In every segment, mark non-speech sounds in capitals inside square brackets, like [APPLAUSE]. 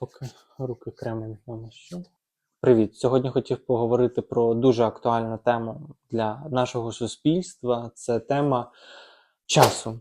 Поки руки кремом намащу. Привіт! Сьогодні хотів поговорити про дуже актуальну тему для нашого суспільства. Це тема часу.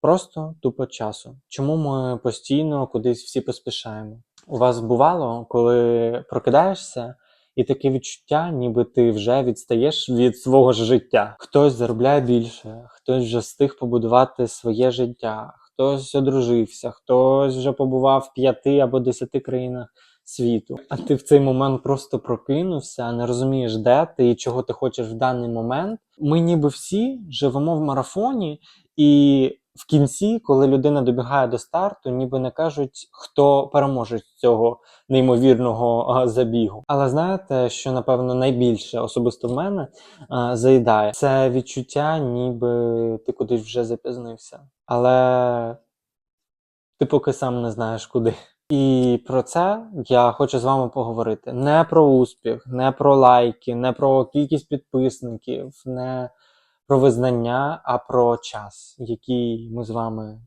Просто тупо часу. Чому ми постійно кудись всі поспішаємо? У вас бувало, коли прокидаєшся, і таке відчуття, ніби ти вже відстаєш від свого життя. Хтось заробляє більше, хтось вже встиг побудувати своє життя, хтось одружився, хтось вже побував в п'яти або десяти країнах світу. А ти в цей момент просто прокинувся, не розумієш, де ти і чого ти хочеш в даний момент. Ми ніби всі живемо в марафоні, і в кінці, коли людина добігає до старту, ніби не кажуть, хто переможе цього неймовірного забігу. Але знаєте, що напевно найбільше особисто в мене заїдає це відчуття, ніби ти кудись вже запізнився. Але ти поки сам не знаєш куди. І про це я хочу з вами поговорити. Не про успіх, не про лайки, не про кількість підписників, не про визнання, а про час, який ми з вами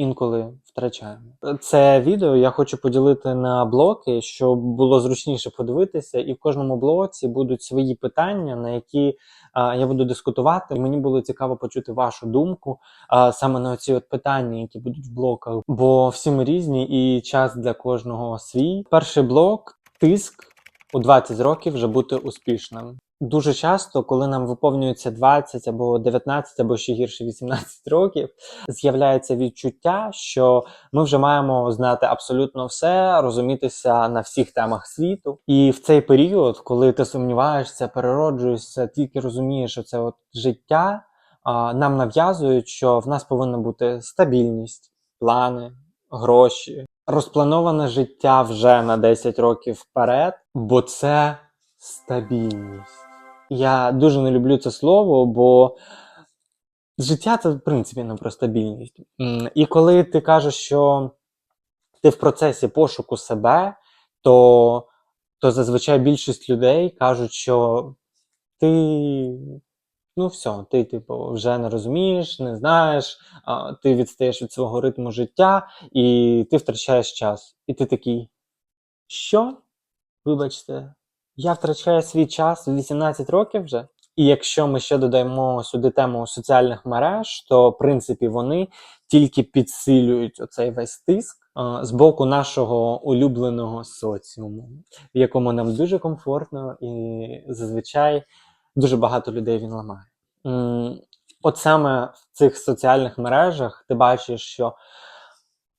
інколи втрачаємо. Це відео я хочу поділити на блоки, щоб було зручніше подивитися, і в кожному блоці будуть свої питання, на які а, я буду дискутувати. І мені було цікаво почути вашу думку а, саме на ці от питання, які будуть в блоках. Бо всі ми різні, і час для кожного свій. Перший блок тиск у 20 років вже бути успішним. Дуже часто, коли нам виповнюється 20 або 19, або ще гірше 18 років, з'являється відчуття, що ми вже маємо знати абсолютно все, розумітися на всіх темах світу. І в цей період, коли ти сумніваєшся, перероджуєшся, тільки розумієш, що це от життя, нам нав'язують, що в нас повинна бути стабільність, плани, гроші, розплановане життя вже на 10 років вперед, бо це стабільність. Я дуже не люблю це слово, бо життя це в принципі не про стабільність. І коли ти кажеш, що ти в процесі пошуку себе, то, то зазвичай більшість людей кажуть, що ти ну все, ти типу вже не розумієш, не знаєш, а, ти відстаєш від свого ритму життя і ти втрачаєш час. І ти такий, що? Вибачте, я втрачаю свій час в 18 років вже. І якщо ми ще додаємо сюди тему соціальних мереж, то в принципі вони тільки підсилюють оцей весь тиск з боку нашого улюбленого соціуму, в якому нам дуже комфортно, і зазвичай дуже багато людей він ламає. От саме в цих соціальних мережах ти бачиш, що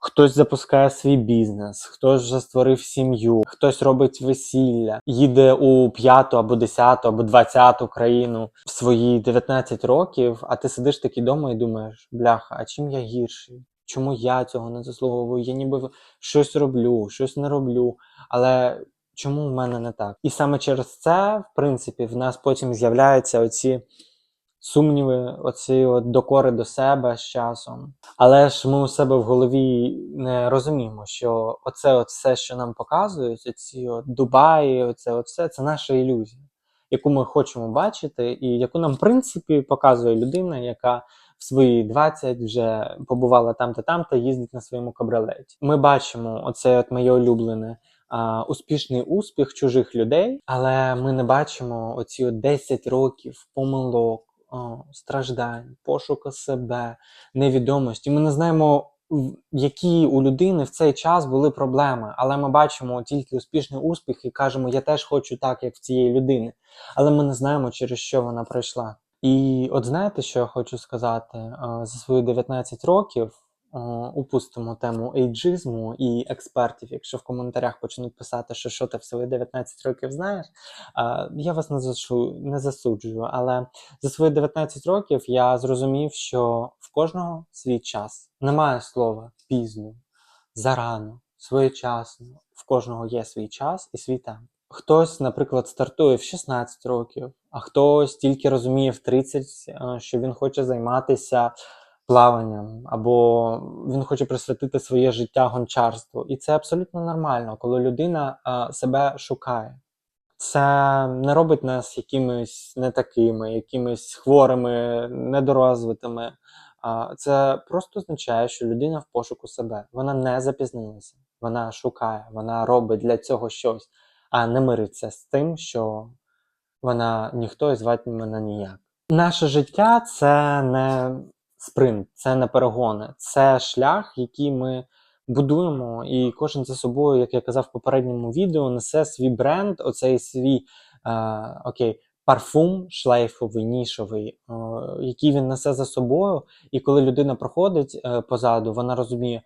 Хтось запускає свій бізнес, хтось вже створив сім'ю, хтось робить весілля, їде у п'яту або десяту або двадцяту країну в свої 19 років, а ти сидиш такий вдома і думаєш, бляха, а чим я гірший? Чому я цього не заслуговую? Я ніби щось роблю, щось не роблю, але чому в мене не так? І саме через це, в принципі, в нас потім з'являються оці сумніви, оці от докори до себе з часом. Але ж ми у себе в голові не розуміємо, що оце от все, що нам показують, оці от Дубаї, оце от все, це наша ілюзія, яку ми хочемо бачити, і яку нам, в принципі, показує людина, яка в свої 20 вже побувала там-то, там-то, їздить на своєму кабріолеті. Ми бачимо оце от моє улюблене. а, Успішний успіх чужих людей, але ми не бачимо оці от 10 років помилок, о, страждань, пошуку себе, невідомості. Ми не знаємо, які у людини в цей час були проблеми, але ми бачимо тільки успішний успіх і кажемо, я теж хочу так, як в цієї людини. Але ми не знаємо, через що вона пройшла. І от знаєте, що я хочу сказати? За свої 19 років упустимо тему ейджизму і експертів. Якщо в коментарях почнуть писати, що що ти в свої 19 років знаєш, е, я вас не зашу, не засуджую, але за свої 19 років я зрозумів, що в кожного свій час. Немає слова пізно, зарано, своєчасно. В кожного є свій час і свій темп. Хтось, наприклад, стартує в 16 років, а хтось тільки розуміє в 30, е, що він хоче займатися плаванням, або він хоче присвятити своє життя гончарству. І це абсолютно нормально, коли людина е, себе шукає. Це не робить нас якимись не такими, якимись хворими, недорозвитими. Це просто означає, що людина в пошуку себе. Вона не запізнилася. вона шукає, вона робить для цього щось, а не мириться з тим, що вона ніхто і звати мене ніяк. Наше життя це не спринт, це не перегони, це шлях, який ми будуємо, і кожен за собою, як я казав в попередньому відео, несе свій бренд, оцей свій е, окей, парфум шлейфовий, нішовий, е, який він несе за собою. І коли людина проходить е, позаду, вона розуміє: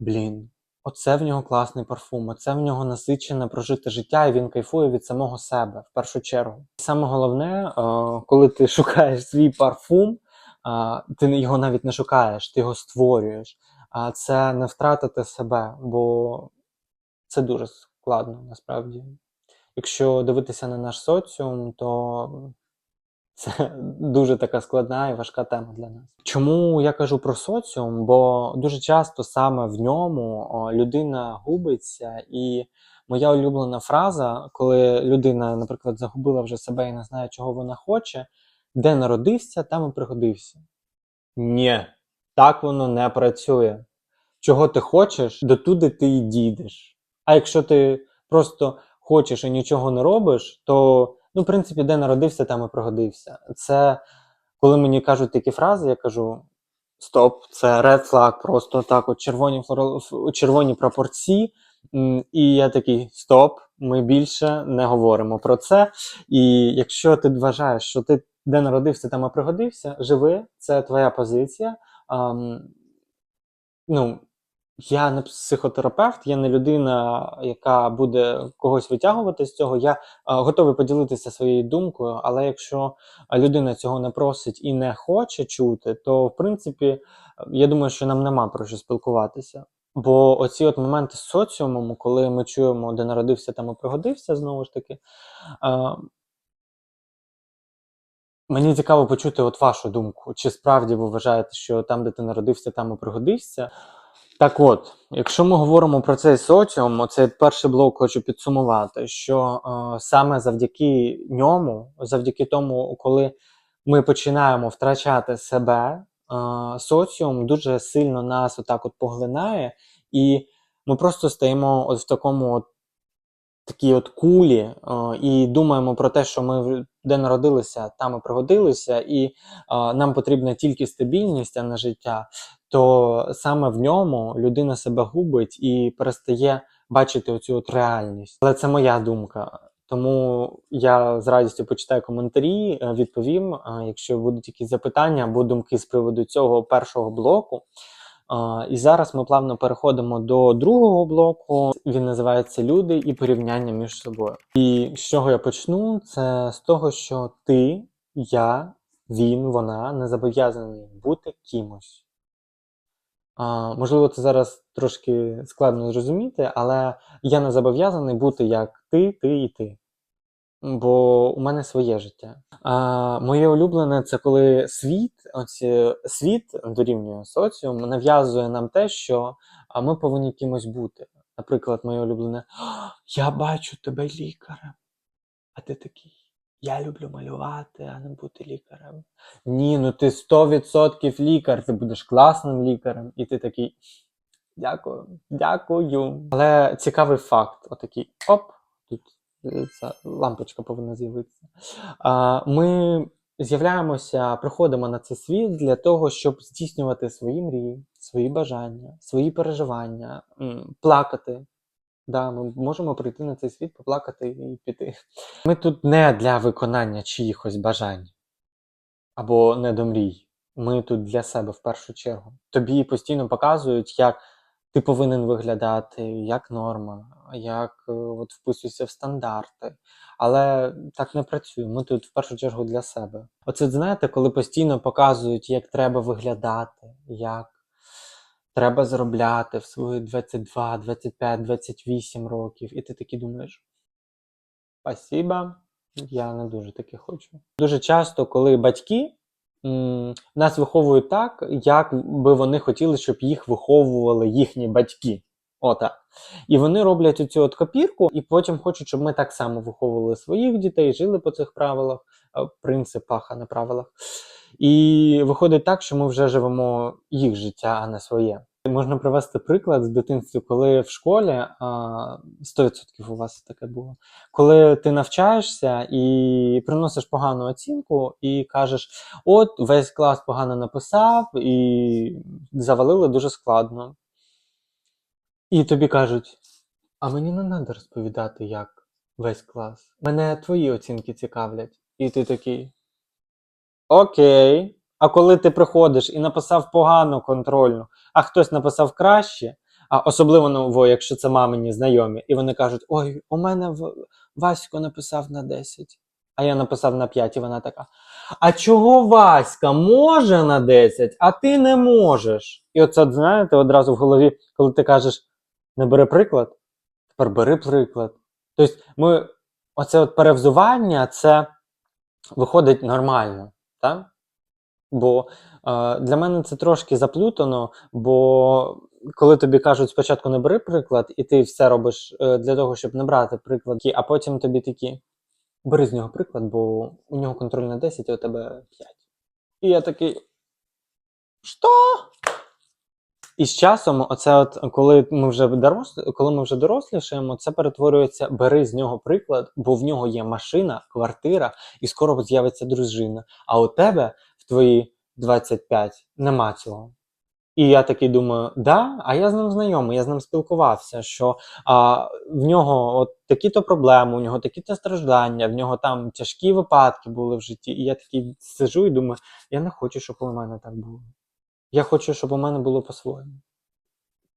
блін, оце в нього класний парфум, оце в нього насичене прожите життя, і він кайфує від самого себе в першу чергу. Саме головне, е, коли ти [LAUGHS] шукаєш свій парфум, ти його навіть не шукаєш, ти його створюєш. А це не втратити себе, бо це дуже складно насправді. Якщо дивитися на наш соціум, то це [LAUGHS] дуже така складна і важка тема для нас. Чому я кажу про соціум? Бо дуже часто саме в ньому людина губиться, і моя улюблена фраза, коли людина, наприклад, загубила вже себе і не знає, чого вона хоче, де народився, там і пригодився. Ні, так воно не працює. Чого ти хочеш, дотуди ти і дійдеш. А якщо ти просто хочеш і нічого не робиш, то, ну, в принципі, де народився, там і пригодився. Це коли мені кажуть такі фрази, я кажу: стоп, це red flag, просто так, от червоні, червоні прапорці. І я такий: стоп, ми більше не говоримо про це. І якщо ти вважаєш, що ти де народився, там і пригодився, живи, це твоя позиція. Ам, ну, я не психотерапевт, я не людина, яка буде когось витягувати з цього. Я а, готовий поділитися своєю думкою, але якщо людина цього не просить і не хоче чути, то в принципі я думаю, що нам нема про що спілкуватися. Бо оці от моменти з соціумом, коли ми чуємо, де народився, там і пригодився, знову ж таки. А, Мені цікаво почути от вашу думку. Чи справді ви вважаєте, що там, де ти народився, там і пригодився? Так от, якщо ми говоримо про цей соціум, оцей перший блок хочу підсумувати, що е, саме завдяки ньому, завдяки тому, коли ми починаємо втрачати себе, е, соціум дуже сильно нас отак от поглинає, і ми просто стаємо от в такому от такій от кулі е, і думаємо про те, що ми де народилися, там і пригодилися, і е, нам потрібна тільки стабільність, а не життя, то саме в ньому людина себе губить і перестає бачити оцю от реальність. Але це моя думка. Тому я з радістю почитаю коментарі, е, відповім, якщо будуть якісь запитання або думки з приводу цього першого блоку. І зараз ми плавно переходимо до другого блоку. Він називається Люди і порівняння між собою. І з чого я почну? Це з того, що ти, я, він, вона не зобов'язаний бути кимось. А, можливо, це зараз трошки складно зрозуміти, але я не зобов'язаний бути як ти, ти і ти. Бо у мене своє життя. А, моє улюблене це коли світ, оці, світ дорівнює соціум, нав'язує нам те, що ми повинні кимось бути. Наприклад, моє улюблене Я бачу тебе лікарем. А ти такий. Я люблю малювати, а не бути лікарем. Ні, ну ти 100% лікар, ти будеш класним лікарем. І ти такий. Дякую, дякую. Але цікавий факт: отакий оп, тут ця лампочка повинна з'явитися. Ми з'являємося, приходимо на цей світ для того, щоб здійснювати свої мрії, свої бажання, свої переживання, плакати. Да, ми можемо прийти на цей світ, поплакати і піти. Ми тут не для виконання чиїхось бажань або не до мрій. Ми тут для себе в першу чергу. Тобі постійно показують, як ти повинен виглядати, як норма, як е, от вписуйся в стандарти. Але так не працює. Ми тут в першу чергу для себе. Оце знаєте, коли постійно показують, як треба виглядати, як треба заробляти в свої 22, 25, 28 років, і ти такий думаєш. Спасіба, я не дуже таке хочу. Дуже часто, коли батьки нас виховують так, як би вони хотіли, щоб їх виховували їхні батьки. Отак. І вони роблять оцю от копірку, і потім хочуть, щоб ми так само виховували своїх дітей, жили по цих правилах, е, принципах, а не правилах. І виходить так, що ми вже живемо їх життя, а не своє. Можна привести приклад з дитинства, коли в школі 100% у вас таке було. Коли ти навчаєшся і приносиш погану оцінку, і кажеш: от весь клас погано написав, і завалили дуже складно. І тобі кажуть: а мені не треба розповідати, як весь клас. Мене твої оцінки цікавлять. І ти такий. Окей. А коли ти приходиш і написав погану контрольну, а хтось написав краще, а особливо ново, якщо це мамині знайомі, і вони кажуть: Ой, у мене Васько написав на 10, а я написав на 5, і вона така. А чого Васька може на 10, а ти не можеш? І оце, знаєте, одразу в голові, коли ти кажеш, не бери приклад, тепер бери приклад. Тобто, ми, оце от перевзування, це виходить нормально. Так? Бо е, для мене це трошки заплутано, бо коли тобі кажуть спочатку не бери приклад, і ти все робиш е, для того, щоб не брати приклад, а потім тобі такі бери з нього приклад, бо у нього контроль на 10, а у тебе 5. І я такий. Що? І з часом, оце от, коли ми вже дорослі, коли ми вже дорослішаємо, це перетворюється бери з нього приклад, бо в нього є машина, квартира, і скоро з'явиться дружина. А у тебе твої 25 нема цього. І я такий думаю, да, а я з ним знайомий, я з ним спілкувався, що а, в нього от такі-то проблеми, у нього такі-то страждання, в нього там тяжкі випадки були в житті. І я такий сижу і думаю, я не хочу, щоб у мене так було. Я хочу, щоб у мене було по-своєму.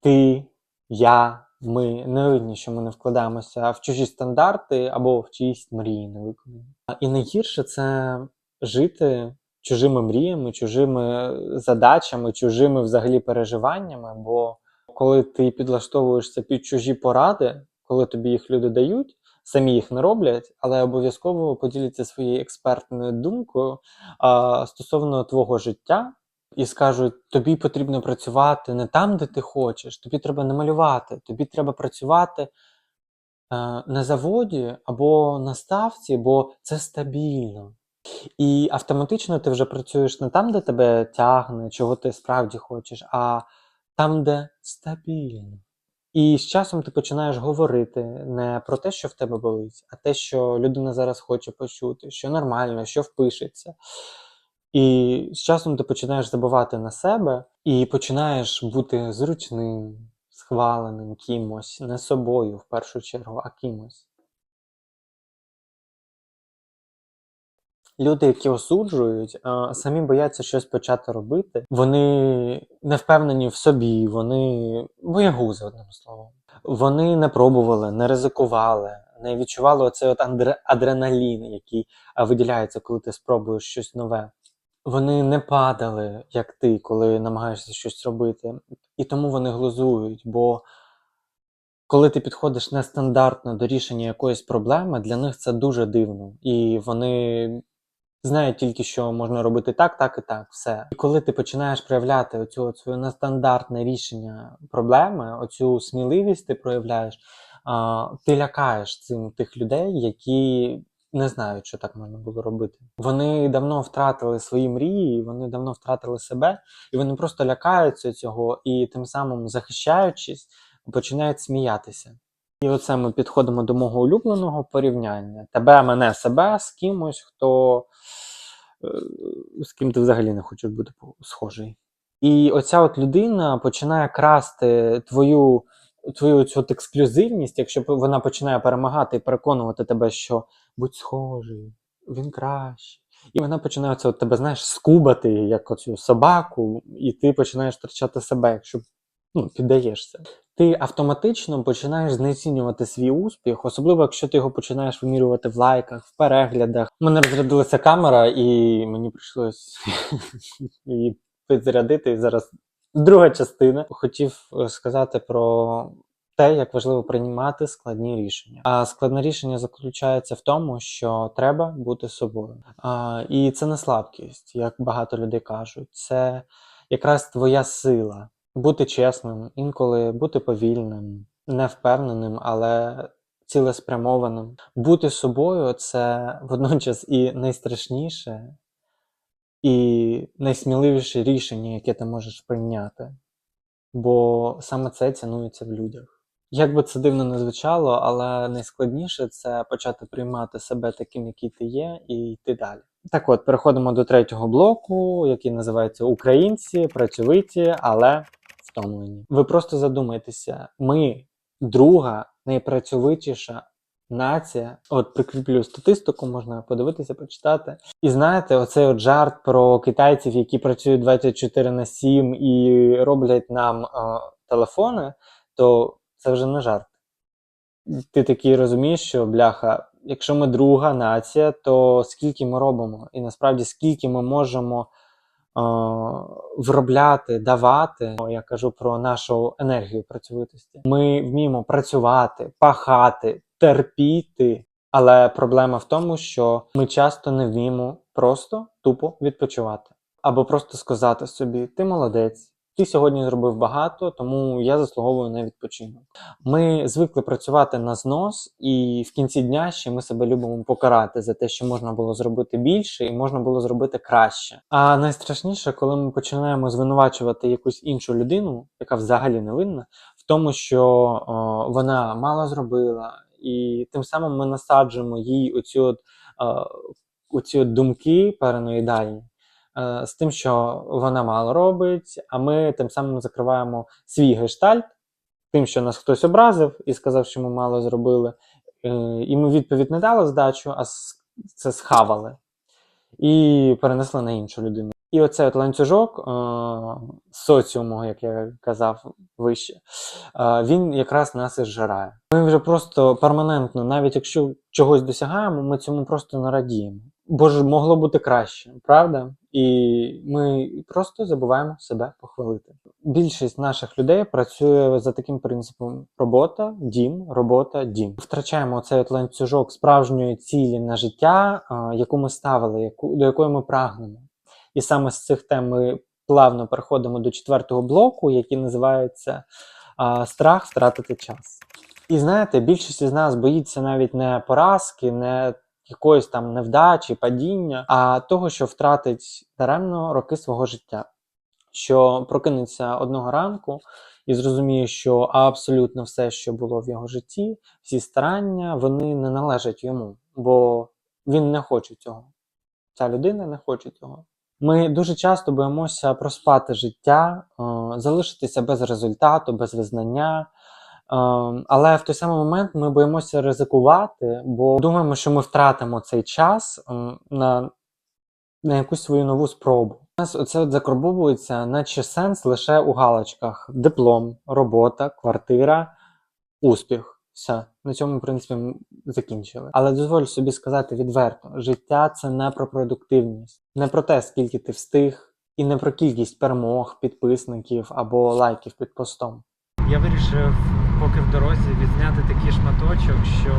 Ти, я, ми не винні, що ми не вкладаємося в чужі стандарти або в чиїсь мрії не виконані. І найгірше це жити чужими мріями, чужими задачами, чужими взагалі переживаннями. Бо коли ти підлаштовуєшся під чужі поради, коли тобі їх люди дають, самі їх не роблять, але обов'язково поділяться своєю експертною думкою а, стосовно твого життя. І скажуть, тобі потрібно працювати не там, де ти хочеш, тобі треба не малювати, тобі треба працювати е, на заводі або на ставці, бо це стабільно. І автоматично ти вже працюєш не там, де тебе тягне, чого ти справді хочеш, а там, де стабільно. І з часом ти починаєш говорити не про те, що в тебе болить, а те, що людина зараз хоче почути, що нормально, що впишеться. І з часом ти починаєш забувати на себе і починаєш бути зручним, схваленим кимось, не собою в першу чергу, а кимось. Люди, які осуджують, самі бояться щось почати робити. Вони не впевнені в собі, вони боягузи, одним словом. Вони не пробували, не ризикували, не відчували оцей от адреналін, який виділяється, коли ти спробуєш щось нове. Вони не падали, як ти, коли намагаєшся щось робити. І тому вони глузують, бо коли ти підходиш нестандартно до рішення якоїсь проблеми, для них це дуже дивно. І вони знають тільки, що можна робити так, так і так, все. І коли ти починаєш проявляти оцю от своє нестандартне рішення проблеми, оцю сміливість ти проявляєш, а, ти лякаєш цим тих людей, які не знають, що так можна було робити. Вони давно втратили свої мрії, вони давно втратили себе, і вони просто лякаються цього, і тим самим захищаючись, починають сміятися. І оце ми підходимо до мого улюбленого порівняння: тебе, мене, себе з кимось, хто е, з ким ти взагалі не хочеш бути схожий. І оця от людина починає красти твою, твою цю от ексклюзивність, якщо вона починає перемагати і переконувати тебе, що будь схожий, він краще. І вона починає це от тебе, знаєш, скубати, як оцю собаку, і ти починаєш втрачати себе, якщо ну, піддаєшся. Ти автоматично починаєш знецінювати свій успіх, особливо якщо ти його починаєш вимірювати в лайках, в переглядах. У мене розрядилася камера, і мені прийшлось [LAUGHS] її підзарядити. І зараз друга частина. Хотів е, сказати про те, як важливо приймати складні рішення. А складне рішення заключається в тому, що треба бути собою. А, і це не слабкість, як багато людей кажуть. Це якраз твоя сила. Бути чесним, інколи бути повільним, невпевненим, але цілеспрямованим. Бути собою це водночас і найстрашніше, і найсміливіше рішення, яке ти можеш прийняти. бо саме це цінується в людях. Як би це дивно не звучало, але найскладніше це почати приймати себе таким, який ти є, і йти далі. Так от, переходимо до третього блоку, який називається Українці, працьовиті, але втомлені. Ви просто задумайтеся, ми друга найпрацьовитіша нація. От прикріплю статистику, можна подивитися, почитати. І знаєте, оцей от жарт про китайців, які працюють 24 на 7 і роблять нам е, телефони, то це вже не жарт. Ти такий розумієш, що бляха, якщо ми друга нація, то скільки ми робимо? І насправді скільки ми можемо виробляти, давати. Я кажу про нашу енергію працьовитості. Ми вміємо працювати, пахати, терпіти. Але проблема в тому, що ми часто не вміємо просто тупо відпочивати. Або просто сказати собі: ти молодець, ти сьогодні зробив багато, тому я заслуговую на відпочинок. Ми звикли працювати на знос, і в кінці дня ще ми себе любимо покарати за те, що можна було зробити більше і можна було зробити краще. А найстрашніше, коли ми починаємо звинувачувати якусь іншу людину, яка взагалі не винна, в тому, що о, вона мало зробила, і тим самим ми насаджуємо їй оці от, оці от думки параноїдальні з тим, що вона мало робить, а ми тим самим закриваємо свій гештальт, тим, що нас хтось образив і сказав, що ми мало зробили, е, і ми відповідь не дали здачу, а це схавали і перенесли на іншу людину. І оцей от ланцюжок е, соціуму, як я казав вище, е, він якраз нас і зжирає. Ми вже просто перманентно, навіть якщо чогось досягаємо, ми цьому просто не радіємо. Бо ж могло бути краще, правда? І ми просто забуваємо себе похвалити. Більшість наших людей працює за таким принципом: робота, дім, робота, дім. Втрачаємо цей от ланцюжок справжньої цілі на життя, яку ми ставили, яку до якої ми прагнемо. І саме з цих тем ми плавно переходимо до четвертого блоку, який називається Страх втратити час. І знаєте, більшість із нас боїться навіть не поразки, не якоїсь там невдачі, падіння, а того, що втратить даремно роки свого життя, що прокинеться одного ранку і зрозуміє, що абсолютно все, що було в його житті, всі старання, вони не належать йому, бо він не хоче цього. Ця людина не хоче цього. Ми дуже часто боїмося проспати життя, е, залишитися без результату, без визнання. Ем, Але в той самий момент ми боїмося ризикувати, бо думаємо, що ми втратимо цей час ем, на, на якусь свою нову спробу. У нас оце от закарбовується, наче сенс лише у галочках: диплом, робота, квартира, успіх. Все, на цьому, в принципі, закінчили. Але дозволь собі сказати відверто: життя це не про продуктивність, не про те, скільки ти встиг, і не про кількість перемог, підписників або лайків під постом. Я вирішив, поки в дорозі, відзняти такий шматочок, що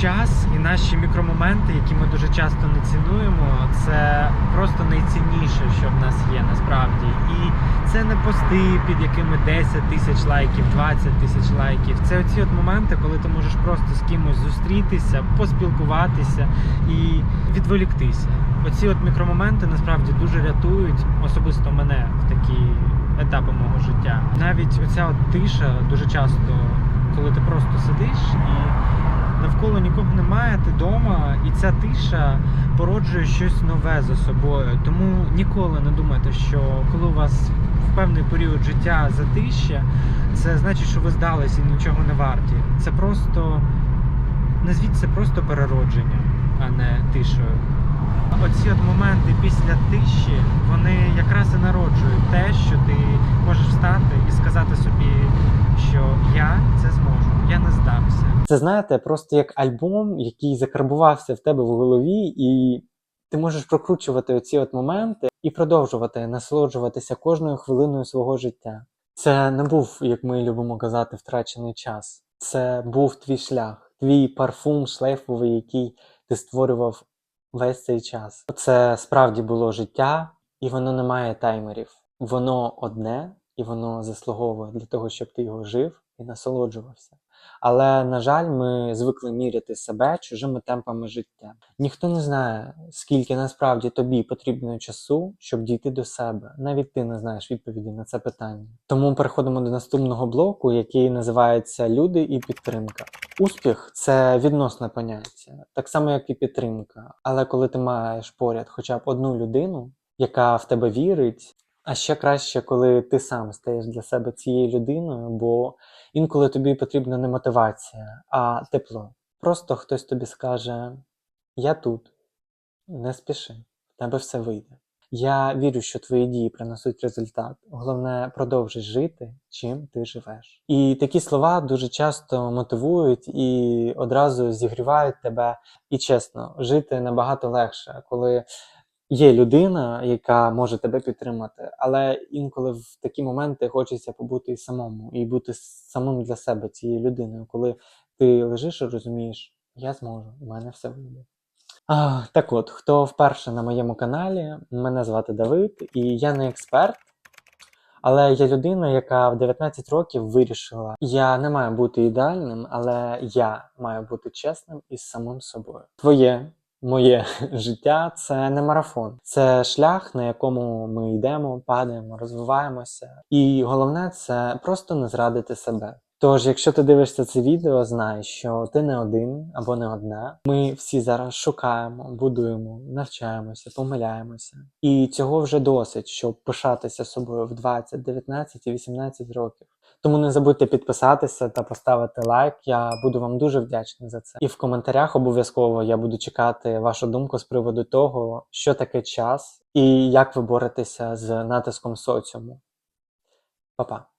час і наші мікромоменти, які ми дуже часто не цінуємо, це просто найцінніше, що в нас є насправді. І це не пости, під якими 10 тисяч лайків, 20 тисяч лайків. Це оці от моменти, коли ти можеш просто з кимось зустрітися, поспілкуватися і відволіктися. Оці от мікромоменти насправді дуже рятують особисто мене в такі етапи мого життя. Навіть оця от тиша дуже часто, коли ти просто сидиш і навколо нікого немає, ти вдома, і ця тиша породжує щось нове за собою. Тому ніколи не думайте, що коли у вас в певний період життя затища, це значить, що ви здалися і нічого не варті. Це просто назвіть це просто переродженням, а не тишею. Оці от моменти після тиші, вони якраз і народжують те, що ти можеш встати і сказати собі, що я це зможу, я не здамся. Це знаєте, просто як альбом, який закарбувався в тебе в голові, і ти можеш прокручувати оці от моменти і продовжувати насолоджуватися кожною хвилиною свого життя. Це не був, як ми любимо казати, втрачений час. Це був твій шлях, твій парфум шлейфовий, який ти створював весь цей час. Це справді було життя, і воно не має таймерів. Воно одне, і воно заслуговує для того, щоб ти його жив і насолоджувався. Але, на жаль, ми звикли міряти себе чужими темпами життя. Ніхто не знає, скільки насправді тобі потрібно часу, щоб дійти до себе. Навіть ти не знаєш відповіді на це питання. Тому переходимо до наступного блоку, який називається Люди і підтримка. Успіх це відносне поняття, так само як і підтримка. Але коли ти маєш поряд хоча б одну людину, яка в тебе вірить, а ще краще, коли ти сам стаєш для себе цією людиною, бо інколи тобі потрібна не мотивація, а тепло. Просто хтось тобі скаже: Я тут, не спіши, в тебе все вийде. Я вірю, що твої дії принесуть результат. Головне, продовжуй жити, чим ти живеш. І такі слова дуже часто мотивують і одразу зігрівають тебе. І чесно, жити набагато легше, коли є людина, яка може тебе підтримати, але інколи в такі моменти хочеться побути і самому, і бути самим для себе цією людиною, коли ти лежиш і розумієш, я зможу, у мене все вийде. А, так от, хто вперше на моєму каналі, мене звати Давид, і я не експерт, але я людина, яка в 19 років вирішила, я не маю бути ідеальним, але я маю бути чесним із самим собою. Твоє, моє [LAUGHS] життя це не марафон, це шлях, на якому ми йдемо, падаємо, розвиваємося. І головне це просто не зрадити себе. Тож, якщо ти дивишся це відео, знай, що ти не один або не одна. Ми всі зараз шукаємо, будуємо, навчаємося, помиляємося. І цього вже досить, щоб пишатися собою в 20, 19 і 18 років. Тому не забудьте підписатися та поставити лайк. Я буду вам дуже вдячний за це. І в коментарях обов'язково я буду чекати вашу думку з приводу того, що таке час і як ви боретеся з натиском соціуму. Па-па!